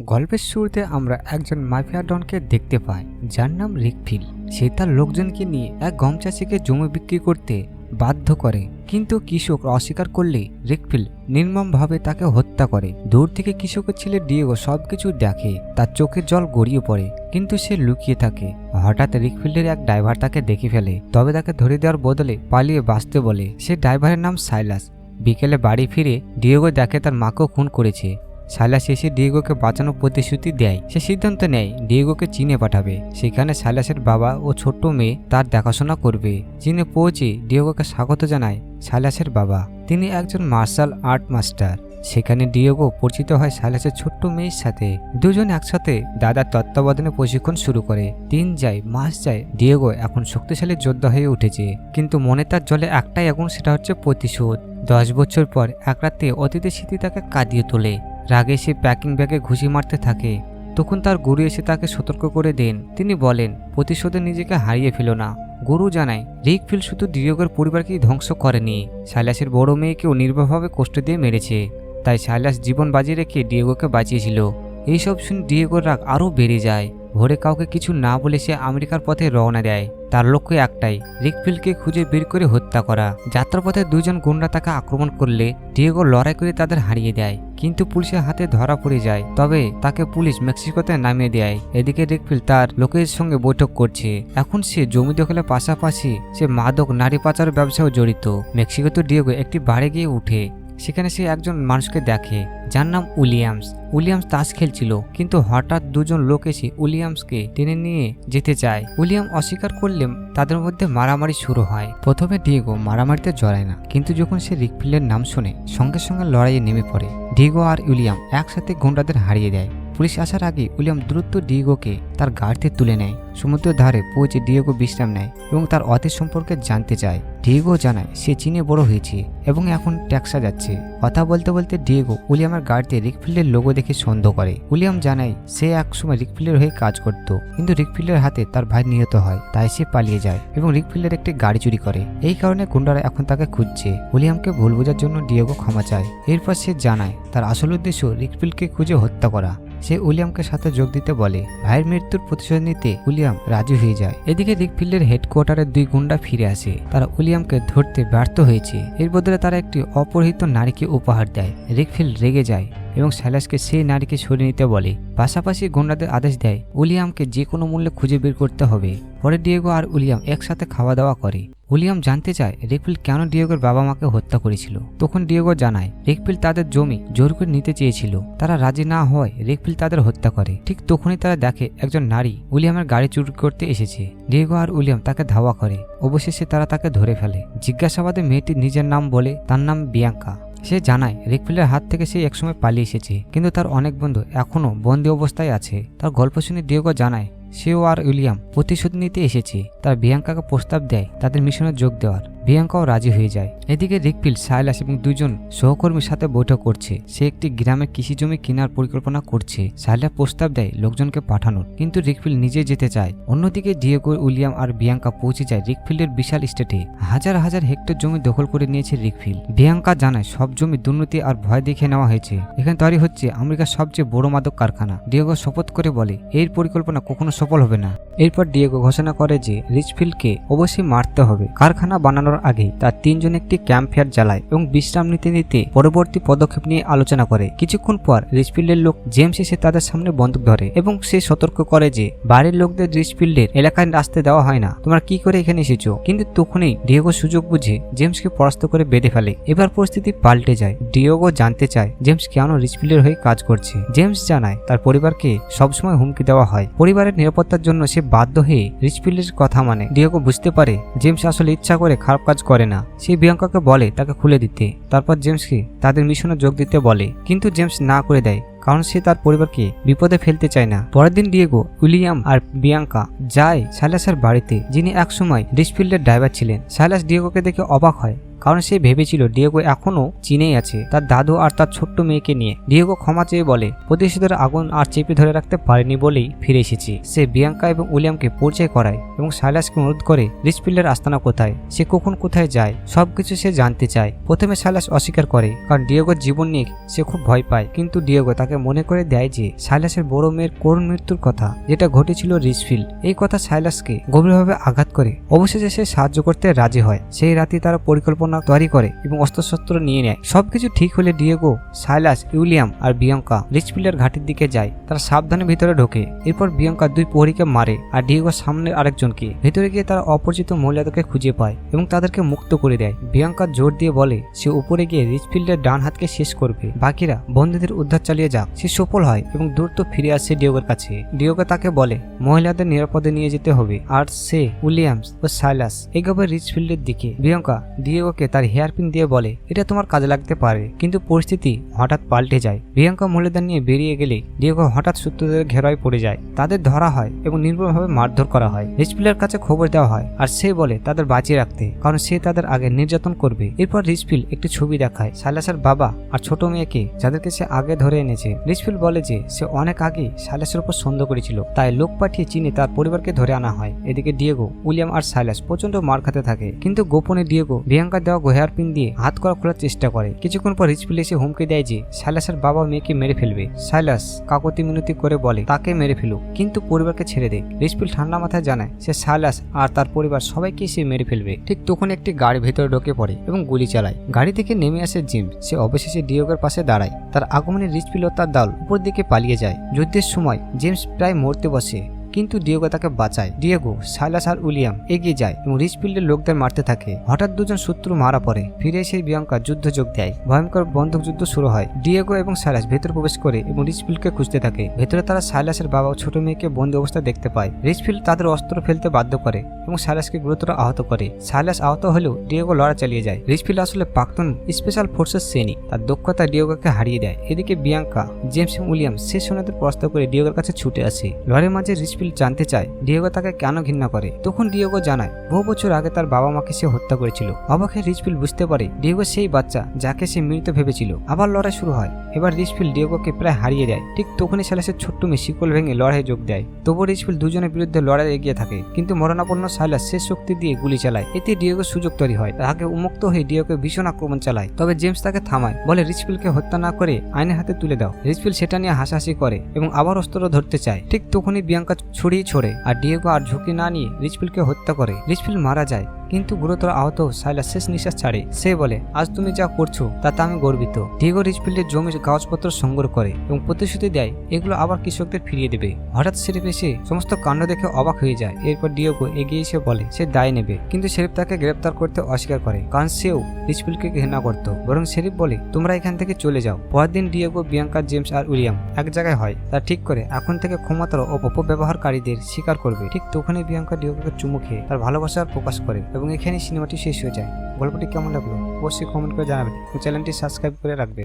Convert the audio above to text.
গল্পের শুরুতে আমরা একজন মাফিয়া ডনকে দেখতে পাই, যার নাম রিকফিল। সে তার লোকজনকে নিয়ে এক গম চাষিকে জমি বিক্রি করতে বাধ্য করে। কিন্তু কৃষক অস্বীকার করলে রিকফিল নির্মমভাবে তাকে হত্যা করে। দূর থেকে কৃষকের ছেলে ডিয়েগো সবকিছু দেখে, তার চোখে জল গড়িয়ে পড়ে, কিন্তু সে লুকিয়ে থাকে। হঠাৎ রিকফিল্ডের এক ড্রাইভার তাকে দেখে ফেলে, তবে তাকে ধরে দেওয়ার বদলে পালিয়ে বাঁচতে বলে। সে ড্রাইভারের নাম সাইলাস। বিকেলে বাড়ি ফিরে ডিয়েগো দেখে তার মাকেও খুন করেছে। সাইলাস এসে ডিয়েগোকে বাঁচানোর প্রতিশ্রুতি দেয়। সে সিদ্ধান্ত নেয়, ডিয়েগোকে চীনে পাঠাবে। সেখানে সাইলাসের বাবা ও ছোট্ট মেয়ে তার দেখাশোনা করবে। চীনে পৌঁছে ডিয়েগোকে স্বাগত জানায় সাইলাসের বাবা। তিনি একজন মার্শাল আর্ট মাস্টার। সেখানে ডিয়েগো পরিচিত হয় সাইলাসের ছোট্ট মেয়ের সাথে। দুজন একসাথে দাদার তত্ত্বাবধানে প্রশিক্ষণ শুরু করে। দিন যায়, মাস যায়, ডিয়েগো এখন শক্তিশালী যোদ্ধা হয়ে উঠেছে। কিন্তু মনে তার জলে একটাই আগুন, সেটা হচ্ছে প্রতিশোধ। দশ বছর পর এক রাতে অতীতের স্মৃতি তাকে কাঁদিয়ে তোলে। রাগে সে প্যাকিং ব্যাগে ঘুষি মারতে থাকে। তখন তার গুরু এসে তাকে সতর্ক করে দেন। তিনি বলেন, প্রতিশোধে নিজেকে হারিয়ে ফেল না। গুরু জানায় রিকফিল শুধু ডিয়োগের পরিবারকেই ধ্বংস করেনি। সাইলাসের বড় মেয়েকেও নির্ভরভাবে কষ্ট দিয়ে মেরেছে। তাই সাইলাস জীবন বাজি রেখে ডিয়েগোকে বাঁচিয়েছিল। এইসব শুনে ডিয়েগোর রাগ আরও বেড়ে যায়। ভোরে কাউকে কিছু না বলে সে আমেরিকার পথে রওনা দেয়। তার লক্ষ্য একটাই রিকফিলকে খুঁজে বের করে হত্যা করা। যাত্রাপথে দুজন গুন্ডা তাকে আক্রমণ করলে ডিয়েগো লড়াই করে তাদের হারিয়ে দেয়, কিন্তু পুলিশের হাতে ধরা পড়ে যায়। তবে তাকে পুলিশ মেক্সিকোতে নামিয়ে দেয়। এদিকে রিকফিল তার লোকের সঙ্গে বৈঠক করছে। এখন সে জমি দখলের পাশাপাশি সে মাদক, নারী পাচার ব্যবসাও জড়িত। মেক্সিকোতে ডিয়েগো একটি বাড়ি গিয়ে উঠে। সেখানে সে একজন মানুষকে দেখে, যার নাম উইলিয়ামস। উইলিয়ামস তাস খেলছিল, কিন্তু হঠাৎ দুজন লোক এসে উইলিয়ামসকে টেনে নিয়ে যেতে চায়। উইলিয়াম অস্বীকার করলে তাদের মধ্যে মারামারি শুরু হয়। প্রথমে ডিগো মারামারিতে জড়ায় না, কিন্তু যখন সে রিকফিলের নাম শুনে, সঙ্গে সঙ্গে লড়াইয়ে নেমে পড়ে। ডিগো আর উইলিয়াম একসাথে গুন্ডাদের হারিয়ে দেয়। পুলিশ আসার আগে উইলিয়াম দ্রুত ডিয়েগোকে তার গাড়িতে তুলে নেয়। সমুদ্রের ধারে পৌঁছে ডিয়েগো বিশ্রাম নেয় এবং তার অতীত সম্পর্কে জানতে চায়। ডিয়েগো জানায়, সে চীনে বড় হয়েছে এবং এখন ট্যাক্সা যাচ্ছে। কথা বলতে বলতে ডিয়েগো উইলিয়ামের গাড়িতে রিকফিল্ডের লোগো দেখে সন্দেহ করে। উইলিয়াম জানায়, সে এক সময় রিকফিল্ডের হয়ে কাজ করত, কিন্তু রিকফিল্ডের হাতে তার ভাই নিহত হয়, তাই সে পালিয়ে যায় এবং রিকফিল্ডের একটি গাড়ি চুরি করে। এই কারণে গুন্ডারা এখন তাকে খুঁজছে। উইলিয়ামকে ভুল বোঝার জন্য ডিয়েগো ক্ষমা চায়। এরপর সে জানায়, তার আসল উদ্দেশ্য রিকফিল্ডকে খুঁজে হত্যা করা। সে উইলিয়ামকে সাথে যোগ দিতে বলে, ভাইয়ের মৃত্যুর প্রতিশোধ নিতে উইলিয়াম রাজি হয়ে যায়। এদিকে রিকফিল্ডের হেডকোয়ার্টারের দুই গুন্ডা ফিরে আসে। তারা উইলিয়ামকে ধরতে ব্যর্থ হয়েছে। এর বদলে তারা একটি অপহৃত নারীকে উপহার দেয়। রিকফিল্ড রেগে যায় এবং স্যালাসকে সেই নারীকে সরিয়ে নিতে বলে। পাশাপাশি গুন্ডাদের আদেশ দেয় উইলিয়ামকে যে কোনো মূল্যে খুঁজে বের করতে হবে। পরে ডিয়েগো আর উইলিয়াম একসাথে খাওয়া দাওয়া করে। উইলিয়াম জানতে চায় রেকফিল কেন ডিয়েগোর বাবা মাকে হত্যা করেছিল। তখন ডিয়েগো জানায়, রেকফিল তাদের জমি জোর করে নিতে চেয়েছিল। তারা রাজি না হওয়ায় রেকফিল তাদের হত্যা করে। ঠিক তখনই তারা দেখে একজন নারী উইলিয়ামের গাড়ি চুরি করতে এসেছে। ডিয়েগো আর উইলিয়াম তাকে ধাওয়া করে। অবশেষে তারা তাকে ধরে ফেলে। জিজ্ঞাসাবাদে মেয়েটি নিজের নাম বলে তার নাম বিয়াঙ্কা। সে জানায়, রিকফিলের হাত থেকে সে একসময় পালিয়ে এসেছে, কিন্তু তার অনেক বন্ধু এখনও বন্দি অবস্থায় আছে। তার গল্প শুনে ডিয়েগো জানায় সেও আর উইলিয়াম প্রতিশোধ নিতে এসেছে। তারা বিয়াঙ্কাকে প্রস্তাব দেয় তাদের মিশনে যোগ দেওয়ার। বিয়াঙ্কাও রাজি হয়ে যায়। এদিকে রিকফিল, সাইলাস এবং দুজন সহকর্মীর সাথে বৈঠক করছে। সে একটি গ্রামে কৃষি জমি কেনার পরিকল্পনা করছে। সাইলা প্রস্তাব দেয় লোকজনকে পাঠানোর। কিন্তু রিকফিল নিজে যেতে চায়। অন্যদিকে ডিয়েগো, উইলিয়াম আর বিয়াঙ্কা পৌঁছে যায় রিকফিল্ডের বিশাল স্টেটে হাজার হাজার হেক্টর জমি দখল করে নিয়েছে রিকফিল। বিয়াঙ্কা জানায়, সব জমি দুর্নীতি আর ভয় দেখে নেওয়া হয়েছে। এখানে তৈরি হচ্ছে আমেরিকার সবচেয়ে বড় মাদক কারখানা। ডিয়েগো শপথ করে বলে, এর পরিকল্পনা কখনো সফল হবে না। এরপর ডিয়েগো ঘোষণা করে যে রিচফিল্ডকে অবশ্যই মারতে হবে। কারখানা বানানোর আগে তার তিনজন একটি ক্যাম্প ফেয়ার জ্বালায় এবং বিশ্রাম নিতে নিতে পরবর্তী পদক্ষেপ নিয়ে আলোচনা করে। কিছুক্ষণ পর রিচফিল্ডের লোক জেমস এসে তাদের সামনে বন্দুক ধরে এবং সে সতর্ক করে যে, বাড়ির লোকদের রিচফিল্ডের এলাকায় আসতে দেওয়া হয় না। তোমরা কি করে এখানে এসেছ? কিন্তু তখনই ডিয়েগো সুযোগ বুঝে জেমসকে পরাস্ত করে বেঁধে ফেলে। এবার পরিস্থিতি পাল্টে যায়। ডিয়েগো জানতে চায় জেমস কেন রিচফিল্ডের হয়ে কাজ করছে। জেমস জানায়, তার পরিবারকে সবসময় হুমকি দেওয়া হয়। পরিবারের নিরাপত্তার জন্য সে বাধ্য হয়ে রিচফিল্ডের কথা মানে। ডিয়েগো বুঝতে পারে জেমস আসলে ইচ্ছা করে খারাপ কাজ করে না। সে বিয়ঙ্কাকে বলে তাকে খুলে দিতে। তারপর জেমসকে তাদের মিশনে যোগ দিতে বলে। কিন্তু জেমস না করে দেয়, কারণ সে তার পরিবারকে বিপদে ফেলতে চায় না। পরের দিন ডিয়েগো, উইলিয়াম আর বিয়াঙ্কা যায় সাইলাসের বাড়িতে, যিনি একসময় ডিসফিল্ডের ড্রাইভার ছিলেন। সাইলাস ডিয়েগোকে দেখে অবাক হয়। কারণ সে ভেবেছিল ডিয়েগো এখনও চীনেই আছে, তার দাদু আর তার ছোট্ট মেয়েকে নিয়ে। ডিয়েগো ক্ষমা চেয়ে বলে প্রতিশোধের আগুন আর চেপে ধরে রাখতে পারেনি বলেই ফিরে এসেছে। সে বিয়াঙ্কা এবং উইলিয়ামকে পরিচয় করায় এবং সাইলাসকে অনুরোধ করে, রিচফিল্ডের আস্তানা কোথায়? সে কখন কোথায় যায়? সবকিছু সে জানতে চায়। প্রথমে সাইলাস অস্বীকার করে, কারণ ডিয়েগোর জীবন নিয়ে সে খুব ভয় পায়। কিন্তু ডিয়েগো তাকে মনে করে দেয় যে, সাইলাসের বড় মেয়ের করুণ মৃত্যুর কথা, যেটা ঘটেছিল রিচফিল্ড। এই কথা সাইলাসকে গভীরভাবে আঘাত করে। অবশেষে সে সাহায্য করতে রাজি হয়। সেই রাতে তারা পরিকল্পনা তৈরি করে এবং অস্ত্রশস্ত্র নিয়ে নেয়। সবকিছু ঠিক হলে ডিয়েগো সাইলাস উইলিয়াম আর বিয়ঙ্কা রিচফিল্ডের ঘাটির দিকে যায়। তারা সাবধানে ভিতরে ঢোকে। এরপর বিয়ঙ্কা দুই প্রহরীকে মারে আর ডিয়েগো সামনের আরেকজনকে। ভেতরে গিয়ে তারা অপরিচিত মহিলাদেরকে খুঁজে পায় এবং তাদেরকে মুক্ত করে দেয়। বিয়ঙ্কা জোর দিয়ে বলে, সে উপরে গিয়ে রিচফিল্ডের ডান হাতকে শেষ করবে। বাকিরা বন্দীদের উদ্ধার চালিয়ে যাক। সে সফল হয় এবং দ্রুত ফিরে আসে ডিওগের কাছে। ডিওগো তাকে বলে, মহিলাদের নিরাপদে নিয়ে যেতে হবে। আর সে উইলিয়ামস ও সাইলাস এগোবে রিচফিল্ডের দিকে। বিয়ঙ্কা ডিওগোকে তার হেয়ারপিন দিয়ে বলে, এটা তোমার কাজে লাগতে পারে। কিন্তু পরিস্থিতি হঠাৎ পাল্টে যায়। প্রিয়াঙ্কা মহিলাদের নিয়ে বেরিয়ে গেলে ডিওগো হঠাৎ সূত্রদের ঘেরায় পড়ে যায়। তাদের ধরা হয় এবং নির্ভরভাবে মারধর করা হয়। রিচফিল্ডের কাছে খবর দেওয়া হয় আর সে বলে, তাদের বাঁচিয়ে রাখতে। কারণ সে তাদের আগে নির্যাতন করবে। এরপর রিচফিল্ড একটি ছবি দেখায় সাইলাসের বাবা আর ছোট মেয়েকে, যাদেরকে সে আগে ধরে এনেছে। রিচফিল্ড বলে যে, সে অনেক আগে সাইলাসের উপর সন্দেহ করেছিল, তাই লোক পাঠিয়ে চীনে তার পরিবারকে ধরে আনা হয়। এদিকে ডিয়েগো, উইলিয়াম আর সাইলাস প্রচণ্ড মার খাতে থাকে। কিন্তু গোপনে ডিয়েগো বিয়াঙ্কা দেওয়া গোহেয়ার পিন দিয়ে হাত করা খোলার চেষ্টা করে। কিছুক্ষণ পর রিচফিল্ড এসে হুমকি দেয় যে, সাইলাসের বাবা মেয়েকে মেরে ফেলবে। সাইলাস কাকতি মিনতি করে বলে, তাকে মেরে ফেলুক, কিন্তু পরিবারকে ছেড়ে দেয় রিচফিল্ড ঠান্ডা মাথায় জানায় সে সাইলাস আর তার পরিবার সবাইকে সে মেরে ফেলবে। ঠিক তখন একটি গাড়ি ভেতরে ঢোকে পড়ে এবং গুলি চালায়। গাড়ি থেকে নেমে আসে জিম সে অবশেষে ডিয়োগের পাশে দাঁড়ায়। তার আগমনে রিচফিল্ড ও তার দল উপর দিকে পালিয়ে যায়। যুদ্ধের সময় জেমস প্রায় মরতে বসে। কিন্তু ডিয়েগো তাকে বাঁচায়। ডিয়েগো সাইলাস আর উইলিয়াম, এগিয়ে যায় এবং রিচফিল্ডের লোকদের মারতে থাকে। হঠাৎ দুজন শত্রু মারা পড়ে। ফিরে এসে বিয়ঙ্কা যুদ্ধ যোগ দেয়। ভয়ঙ্কর বন্দুক যুদ্ধ শুরু হয়। ডিয়েগো এবং সাইলাস ভেতরে প্রবেশ করে এবং রিচফিল্ডকে খুঁজতে থাকে। ভেতরে তারা সাইলাসের বাবা ও ছোট মেয়েকে বন্দি অবস্থায় দেখতে পায়। রিচফিল্ড তাদের অস্ত্র ফেলতে বাধ্য করে এবং সাইলাসকে গুরুতর আহত করে। সাইলাস আহত হলেও ডিয়েগো লড়া চালিয়ে যায়। রিচফিল্ড আসলে প্রাক্তন স্পেশাল ফোর্সের শ্রেণি। তার দক্ষতা ডিয়েগোকে হারিয়ে দেয়। এদিকে বিয়াঙ্কা জেমস উইলিয়াম শেষ সোনাদের প্রস্তাব করে ডিয়েগোর কাছে ছুটে আসে। লড়ের মাঝে রিচফিল্ড জানতে চায়, ডিয়েগো তাকে কেন ঘৃণা করে? তখন ডিয়েগো জানায়, বহু বছর আগে তার বাবা মাকে সে হত্যা করেছিল। অবাকে রিচফিল্ড বুঝতে পারে, ডিয়েগো সেই বাচ্চা যাকে সে মৃত ভেবেছিল। আবার লড়াই শুরু হয়। এবার রিচফিল্ড ডিয়েগোকে প্রায় হারিয়ে দেয়। ঠিক তখনই সাইলাসের ছোট্ট মেয়ে শিকল ভেঙে লড়াই যোগ দেয়। তবুও রিচফিল্ড দুজনের বিরুদ্ধে লড়াই এগিয়ে থাকে। কিন্তু মরণাপন্ন সাইলাস শেষ শক্তি দিয়ে গুলি চালায়। এতে ডিয়েগো সুযোগ তৈরি হয়। তাকে উন্মুক্ত হয়ে ডিয়েগোকে ভীষণ আক্রমণ চালায়। তবে জেমস তাকে থামায়, বলে, রিচফিল্ডকে হত্যা না করে আইনের হাতে তুলে দাও। রিচফিল্ড সেটা নিয়ে হাসাহাসি করে এবং আবার অস্ত্র ধরতে চায়। ঠিক তখনই বিয়াঙ্কা ছড়িয়ে ছোড়ে আর ডিয়েগো আর ঝুঁকি না নিয়ে রিচফিলকে হত্যা করে। রিচফিল মারা যায়। কিন্তু গুরুতর আহত সাইলাস শেষ নিঃশ্বাস ছাড়ে। সে বলে, আজ তুমি যা করছ, তাতে আমি গর্বিত। ডিগো রিচফিল্ডের জমি কাগজপত্র সংগ্রহ করে এবং প্রতিশ্রুতি দেয়, এগুলো আবার কৃষকদের ফিরিয়ে দেবে। হঠাৎ শেরিফ এসে সমস্ত কাণ্ড দেখে অবাক হয়ে যায়। এরপর ডিওগো এগিয়ে এসে বলে, সে দায় নেবে। কিন্তু শেরিফ তাকে গ্রেপ্তার করতে অস্বীকার করে, কারণ সেও রিচফিল্ডকে ঘৃণা করত। বরং শেরিফ বলে, তোমরা এখান থেকে চলে যাও। পরের দিন ডিয়েগো বিয়াঙ্কা জেমস আর উইলিয়াম এক জায়গায় হয়। তা ঠিক করে এখন থেকে ক্ষমতার অপব্যবহারকারীদের স্বীকার করবে। ঠিক তখনই বিয়াঙ্কা ডিওগোকে চুমু খেয়ে তার ভালোবাসা প্রকাশ করে এবং এখানে সিনেমাটি শেষ হয়ে যায়। গল্পটি কেমন লাগল অবশ্যই কমেন্ট করে জানাবেন চ্যানেলটি সাবস্ক্রাইব করে রাখবেন।